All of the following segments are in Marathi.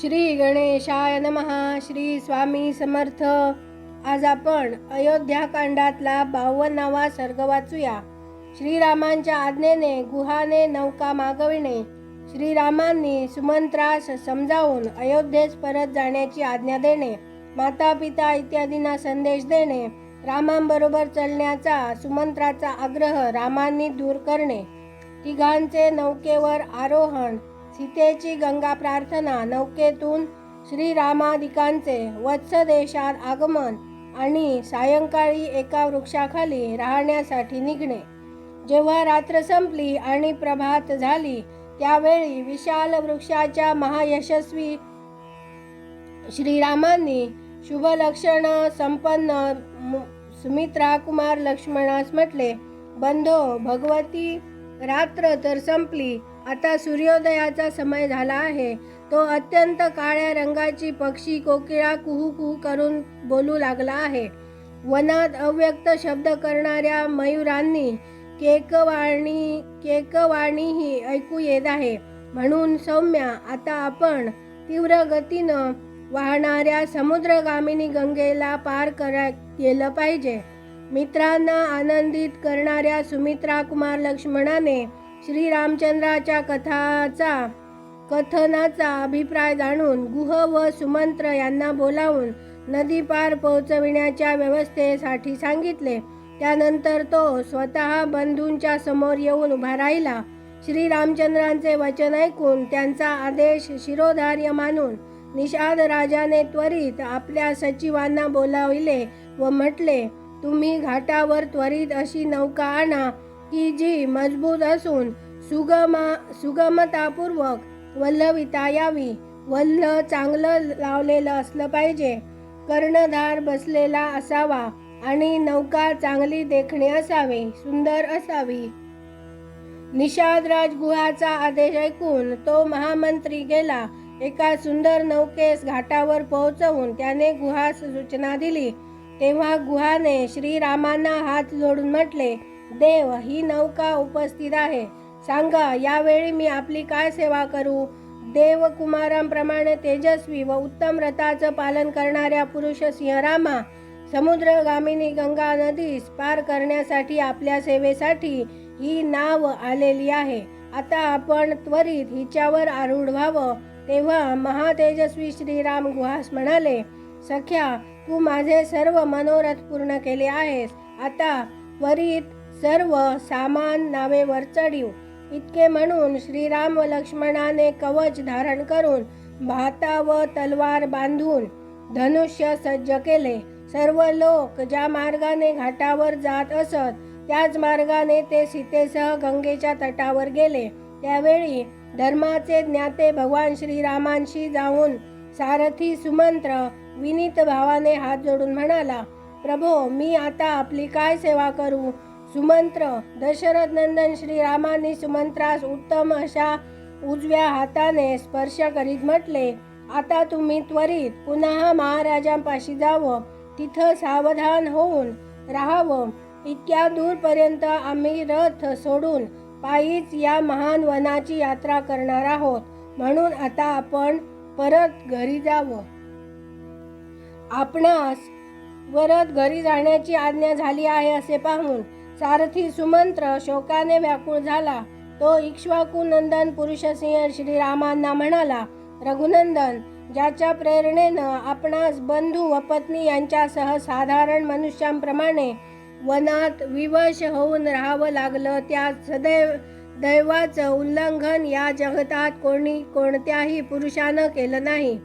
श्री गणेशाय नमहा श्री स्वामी समर्थ. आज आपण अयोध्याकांडातला बावन्नावा सर्ग वाचूया. श्रीरामांच्या आज्ञेने गुहाने नौका मागविणे श्रीरामांनी सुमंत्रास समजावून अयोध्येस परत जाण्याची आज्ञा देणे माता पिता इत्यादींना संदेश देणे रामांबरोबर चलण्याचा सुमंत्राचा आग्रह रामांनी दूर करणे तिघांचे नौकेवर आरोहण सीतेची गंगा प्रार्थना नौकेतून श्रीरामादिकांचे वत्स देशात आगमन आणि सायंकाळी एका वृक्षाखाली राहण्यासाठी निघणे. जेव्हा रात्र संपली आणि प्रभात झाली त्यावेळी विशाल वृक्षाच्या महायशस्वी श्रीरामांनी शुभलक्षण संपन्न मु- सुमित्रा कुमार लक्ष्मणास म्हटले बंधो भगवती रात्र तर संपली आता सूर्योदयाचा समय झाला आहे. तो अत्यंत काळ्या रंगाची पक्षी कोकिळा कुहू कुहू करून बोलू लागला आहे. वनात अव्यक्त शब्द करणाऱ्या मयुरांनी केकवाणी केकवाणीही ऐकू येत आहे. म्हणून सौम्या आता आपण तीव्र गतीनं वाहणाऱ्या समुद्रगामिनी गंगेला पार करा केलं पाहिजे. मित्रांना आनंदित करणाऱ्या सुमित्रा कुमार लक्ष्मणाने श्रीरामचंद्राच्या कथाचा कथनाचा अभिप्राय जाणून गुह व सुमंत्र यांना बोलावून नदी पार पोहोचविण्याच्या व्यवस्थेसाठी सांगितले. त्यानंतर तो स्वतः बंधूंच्या समोर येऊन उभा राहिला. श्रीरामचंद्रांचे वचन ऐकून त्यांचा आदेश शिरोधार्य मानून निषाद राजाने त्वरित आपल्या सचिवांना बोलाविले व म्हटले तुम्ही घाटावर त्वरित अशी नौका आणा की जी मजबूत असून सुगमा सुगमतापूर्वक वल्लविता यावी वल्ल चांगलं लावलेलं असलं पाहिजे. कर्णधार बसलेला असावा आणि नौका चांगली देखणे असावी सुंदर असावी. निषाद राजगुहाचा आदेश ऐकून तो महामंत्री गेला. एका सुंदर नौकेस घाटावर पोहोचवून त्याने गुहास सूचना दिली. तेव्हा गुहाने श्रीरामांना हात जोडून म्हटले देव ही नौका उपस्थित आहे. सांगा यावेळी मी आपली काय सेवा करू? देव कुमारांप्रमाणे तेजस्वी व उत्तम रथाचं पालन करणाऱ्या पुरुष सिंहरामा समुद्रगामिनी गंगा नदीस पार करण्यासाठी आपल्या सेवेसाठी ही नाव आलेली आहे. आता आपण त्वरित हिच्यावर आरूढ व्हावं. तेव्हा महातेजस्वी श्रीराम गुहास म्हणाले सख्या तू माझे सर्व मनोरथ पूर्ण केले आहेस. आता त्वरित सर्व सामान नावेवर चढीव इतके म्हणून श्रीराम व लक्ष्मणाने कवच धारण करून भाता व तलवार बांधून धनुष्य सज्ज केले. सर्व लोक ज्या मार्गाने घाटावर जात असत त्याच मार्गाने ते सीतेसह गंगेच्या तटावर गेले. त्यावेळी धर्माचे ज्ञाते भगवान श्रीरामांशी जाऊन सारथी सुमंत्र विनीत भावाने हात जोडून म्हणाला प्रभो मी आता आपली काय सेवा करू? सुमंत्र। दशरथ नंदन श्रीरामाने सुमंत्रास उत्तम अशा उजव्या हाताने स्पर्श करीत म्हटले आता तुम्ही त्वरित पुन्हा महाराजांपाशी जावं. तिथं सावधान होऊन राहावं. इतक्या दूरपर्यंत आम्ही रथ सोडून पायीच या महान वनाची यात्रा करणार आहोत. म्हणून आता आपण परत घरी जावं. आपणास परत घरी जाण्याची आज्ञा झाली आहे असे पाहून सारथी सुमंत्र शोकाने व्याकुळ झाला. तो इक्ष्वाकुनंदन पुरुषसिंह श्रीरामांना म्हणाला रघुनंदन ज्याच्या प्रेरणेनं आपणास बंधू व पत्नी यांच्यासह साधारण मनुष्यांप्रमाणे वनात विवश होऊन राहावं लागलं त्या सदैव दैवाचं उल्लंघन या जगतात कोणी कोणत्याही पुरुषानं केलं नाही.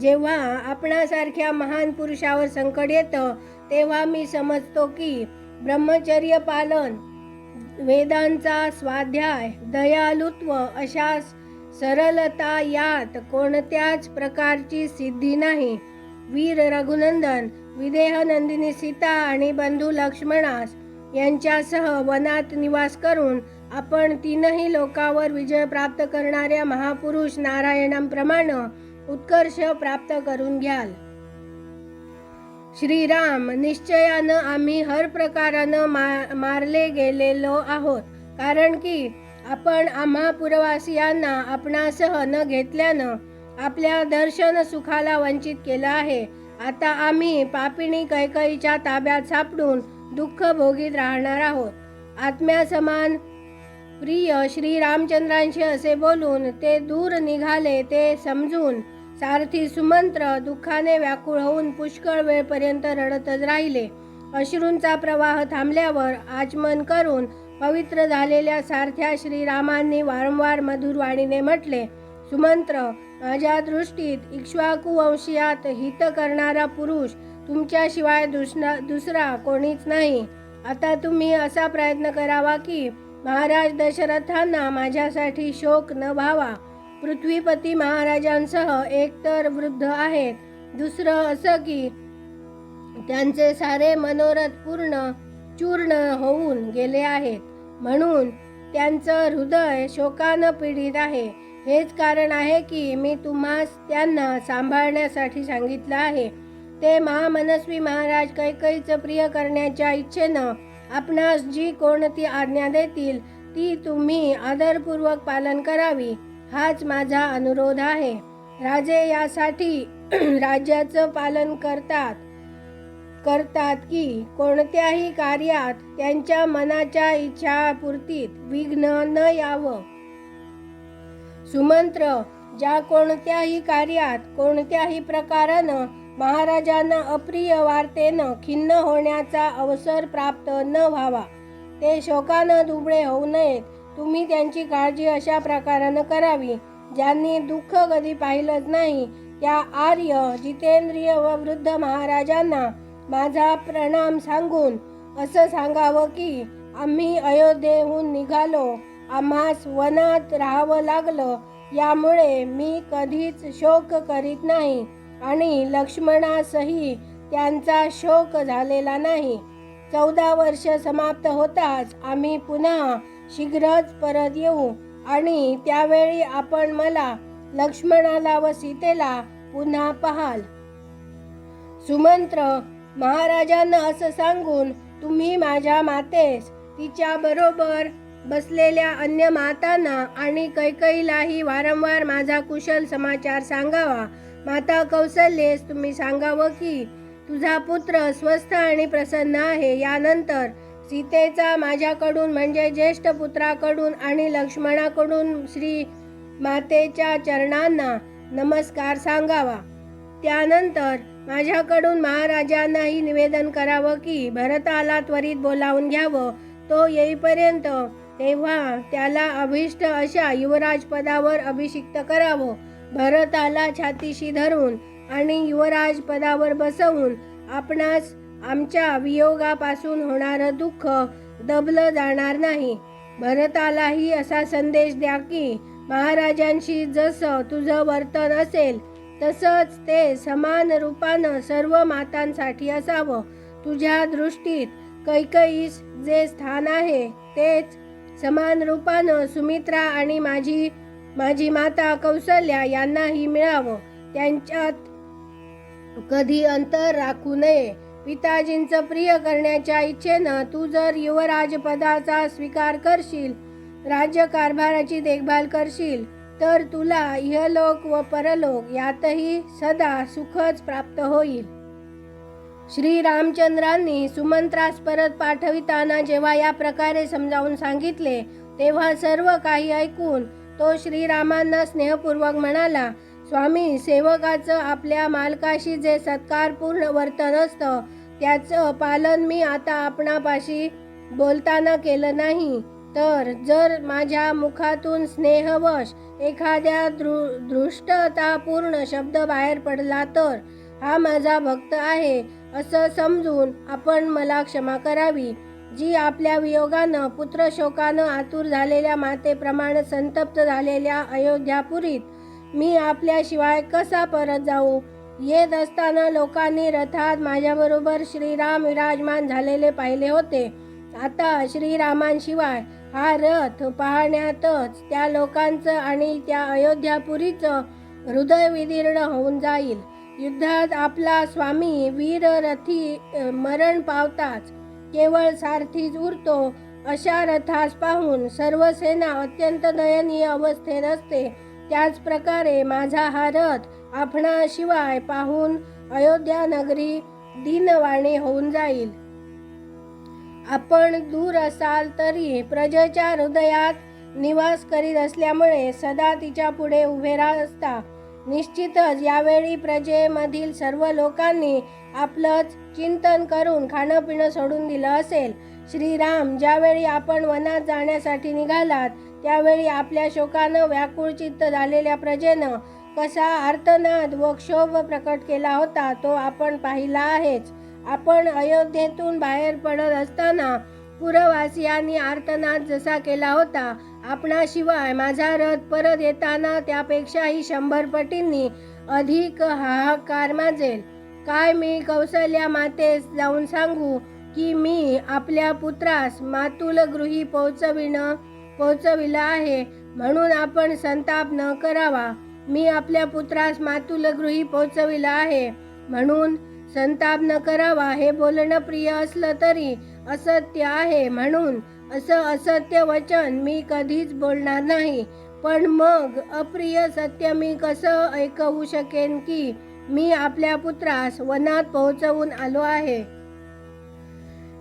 जेव्हा आपणासारख्या महान पुरुषावर संकट येतं तेव्हा मी समजतो की ब्रह्मचर्य पालन वेदांचा स्वाध्याय दयालुत्व अशा सरलता यात कोणत्याच प्रकारची सिद्धी नाही. वीर रघुनंदन विदेहनंदिनी सीता आणि बंधू लक्ष्मणास यांच्यासह वनात निवास करून आपण तीनही लोकावर विजय प्राप्त करणाऱ्या महापुरुष नारायणांप्रमाणे उत्कर्ष प्राप्त करून घ्याल. श्रीराम निश्चयानं आम्ही हर प्रकारानं मा मारले गेलेलो आहोत. कारण की आपण आम्हा पुरवासियांना आपणासह न घेतल्यानं आपल्या दर्शन सुखाला वंचित केलं आहे. आता आम्ही पापिणी कैकईच्या ताब्यात सापडून दुःख भोगीत राहणार आहोत. आत्म्यासमान प्रिय श्री रामचंद्रांशी असे बोलून ते दूर निघाले ते समजून सारथी सुमंत्र दुःखाने व्याकुळ होऊन पुष्कळ वेळपर्यंत रडतच राहिले. अश्रूंचा प्रवाह थांबल्यावर आचमन करून पवित्र झालेल्या सारथ्या श्रीरामांनी वारंवार मधुरवाणीने म्हटले सुमंत्र माझ्या दृष्टीत इक्ष्वाकुवंशीयात हित करणारा पुरुष तुमच्याशिवाय दुसरा दुसरा कोणीच नाही. आता तुम्ही असा प्रयत्न करावा की महाराज दशरथांना माझ्यासाठी शोक न व्हावा. पृथ्वीपती महाराजांसह एकतर वृद्ध आहेत. दुसरं असं की त्यांचे सारे मनोरथ पूर्ण चूर्ण होऊन गेले आहेत. म्हणून त्यांचं हृदय शोकानं पीडित आहे. हेच कारण आहे की मी तुम्हास त्यांना सांभाळण्यासाठी सांगितलं आहे. ते महामनस्वी महाराज कैकईचं प्रिय करण्याच्या इच्छेनं आपणास जी कोणती आज्ञा देतील ती तुम्ही आदरपूर्वक पालन करावी. हाच माझा अनुरोध आहे. राजे यासाठी राज्याचं पालन करतात. करतात की कोणत्याही कार्यात त्यांच्या मनाच्या इच्छापूर्तीत विघ्न न यावं. सुमंत्र ज्या कोणत्याही कार्यात कोणत्याही प्रकारानं महाराजांना अप्रिय वार्तेनं खिन्न होण्याचा अवसर प्राप्त न व्हावा ते शोकानं दुबळे होऊ नयेत. तुम्ही त्यांची काळजी अशा प्रकारानं करावी. ज्यांनी दुःख कधी पाहिलंच नाही त्या आर्य जितेंद्रिय व वृद्ध महाराजांना माझा प्रणाम सांगून असं सांगावं की आम्ही अयोध्येहून निघालो. आम्हास वनात राहावं लागलं. यामुळे मी कधीच शोक करीत नाही आणि लक्ष्मणासही त्यांचा शोक झालेला नाही. चौदा वर्ष समाप्त होताच आम्ही पुन्हा शीघ्रच परत येऊ. आणि त्यावेळी आपण मला लक्ष्मणाला व सीतेला पुन्हा पाहाल. सुमंत्र महाराजांना असं सांगून तुम्ही माझ्या मातेस तिच्या बरोबर बसलेल्या अन्य मातांना आणि कैकईलाही वारंवार माझा कुशल समाचार सांगावा. माता कौशल्येस तुम्ही सांगावं की तुझा पुत्र स्वस्थ आणि प्रसन्न आहे. यानंतर सीतेचा माझ्याकडून म्हणजे ज्येष्ठ पुत्राकडून आणि लक्ष्मणाकडून श्री मातेच्या चरणांना नमस्कार सांगावा. त्यानंतर माझ्याकडून महाराजांनाही निवेदन करावं की भरताला त्वरित बोलावून घ्यावं. तो येईपर्यंत तेव्हा त्याला अभिष्ट अशा युवराज पदावर अभिषिक्त करावं. भरताला छातीशी धरून आणि युवराज पदावर बसवून आपणास आमच्या वियोगापासून होणारं दुःख दबलं जाणार नाही. भरतालाही असा संदेश द्या की महाराजांशी जसं तुझं वर्तन असेल तसंच ते समान रूपानं सर्व मातांसाठी असावं. तुझ्या दृष्टीत कैकईस जे स्थान आहे तेच समान रूपानं सुमित्रा आणि माझी माझी माता कौशल्या यांनाही मिळावं. त्यांच्यात कधी अंतर राखू नये. पिताजींचं प्रिय करण्याच्या इच्छेनं तू जर युवराजपदाचा स्वीकार करशील राज्यकारभाराची देखभाल करशील तर तुला इहलोक व परलोक यातही सदा सुखच प्राप्त होईल. श्री रामचंद्रांनी सुमंत्रास परत पाठविताना जेव्हा या प्रकारे समजावून सांगितले तेव्हा सर्व काही ऐकून तो श्रीरामांना स्नेहपूर्वक म्हणाला स्वामी सेवकाचं आपल्या मालकाशी जे सत्कारपूर्ण वर्तन असतं त्याचं पालन मी आता आपणापाशी बोलताना केलं नाही. तर जर माझ्या मुखातून स्नेहवश एखाद्या दृ दृष्टतापूर्ण शब्द बाहेर पडला तर हा माझा भक्त आहे असं समजून आपण मला क्षमा करावी. जी आपल्या वियोगानं पुत्रशोकानं आतुर झालेल्या मातेप्रमाणे संतप्त झालेल्या अयोध्यापुरीत मी आपल्याशिवाय कसा परत जाऊ? येत असताना लोकांनी रथात माझ्याबरोबर श्रीराम विराजमान झालेले पाहिले होते. आता श्रीरामांशिवाय हा रथ पाहण्यातच त्या लोकांचं आणि त्या अयोध्यापुरीचं हृदय विदीर्ण होऊन जाईल. युद्धात आपला स्वामी वीररथी मरण पावताच केवळ सारथीच उरतो अशा रथास पाहून सर्व सेना अत्यंत दयनीय अवस्थेत असते. त्याच प्रकारे माझा हा रथ आपणाशिवाय पाहून अयोध्या नगरी दिनवाणी होऊन जाईल. आपण दूर असाल तरी प्रजेच्या हृदयात निवास करीत असल्यामुळे सदा तिच्या पुढे उभे राहत असता. निश्चितच यावेळी प्रजेमधील सर्व लोकांनी आपलंच चिंतन करून खाणं पिणं सोडून दिलं असेल. श्रीराम ज्यावेळी आपण वनात जाण्यासाठी निघालात त्यावेळी आपल्या शोकानं व्याकुळ चित्त झालेल्या प्रजेनं कसा आर्तनाद व क्षोभ प्रकट केला होता तो आपण पाहिला आहेच. आपण अयोध्येतून बाहेर पडत असताना पुरवासियांनी आर्तनाद जसा केला होता आपणाशिवाय माझा रथ परत येताना त्यापेक्षाही शंभर पटींनी अधिक हाहाकार माजेल. काय मी कौशल्या मातेस जाऊन सांगू की मी आपल्या पुत्रास मातुल गृही पोहोचविणं पोहोचविलं आहे. म्हणून आपण संताप न करावा. मी आपल्या पुत्रास मातुलगृही पोचविला आहे. म्हणून संताप न करावा हे बोलणं प्रिय असलं तरी असत्य आहे. म्हणून असं असत्य वचन मी कधीच बोलणार नाही. पण मग अप्रिय सत्य मी कसं ऐकवू शकेन की मी आपल्या पुत्रास वनात पोहोचवून आलो आहे?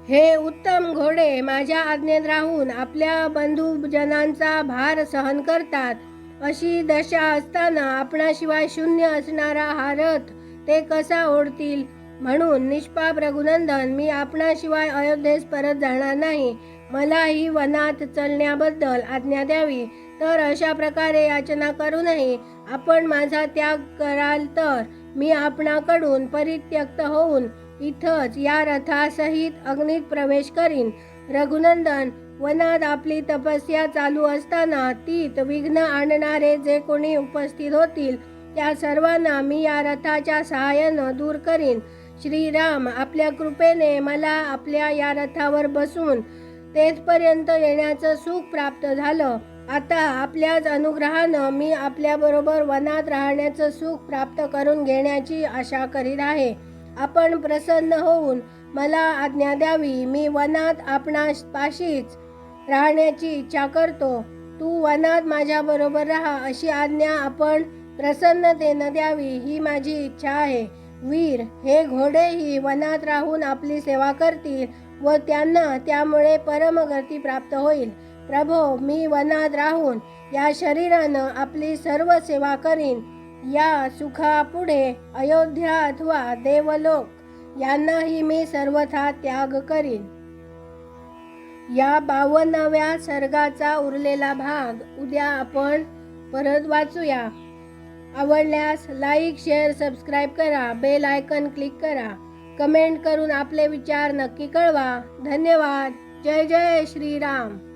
हे उत्तम घोडे माझ्या आज्ञेत राहून आपल्या बंधुजनांचा भार सहन करतात. अशी दशा असताना आपणाशिवाय शून्य असणारा हा रथ ते कसा ओढतील? म्हणून निष्पाप रघुनंदन मी आपणाशिवाय अयोध्येस परत जाणार नाही. मला ही वनात चलण्याबद्दल आज्ञा द्यावी. तर अशा प्रकारे याचना करूनही आपण माझा त्याग कराल तर मी आपणाकडून परित्यक्त होऊन इथंच या रथासहित अग्नीत प्रवेश करीन. रघुनंदन वनात आपली तपस्या चालू असताना तीत विघ्न आणणारे जे कोणी उपस्थित होतील त्या सर्वांना मी या रथाच्या सहाय्यानं दूर करीन. श्रीराम आपल्या कृपेने मला आपल्या या रथावर बसून तेथपर्यंत येण्याचं सुख प्राप्त झालं. आता आपल्याच अनुग्रहानं मी आपल्याबरोबर वनात राहण्याचं सुख प्राप्त करून घेण्याची आशा करीत आहे. आपण प्रसन्न होऊन मला आज्ञा द्यावी. मी वनात आपणास पाशीच राहण्याची इच्छा करतो. तू वनात माझ्याबरोबर राहा अशी आज्ञा आपण प्रसन्नतेनं द्यावी ही माझी इच्छा आहे. वीर हे घोडेही वनात राहून आपली सेवा करतील व त्यांना त्यामुळे परमगती प्राप्त होईल. प्रभो मी वनात राहून या शरीरानं आपली सर्व सेवा करीन. या सुखापुढे अयोध्या अथवा देवलोक यांनाही मी सर्वथा त्याग करीन. या बावन्नाव्या सर्गाचा उरलेला भाग उद्या आपण परत वाचूया. आवडल्यास लाईक शेअर सबस्क्राईब करा बेल आयकन क्लिक करा. कमेंट करून आपले विचार नक्की कळवा. धन्यवाद. जय जय श्रीराम.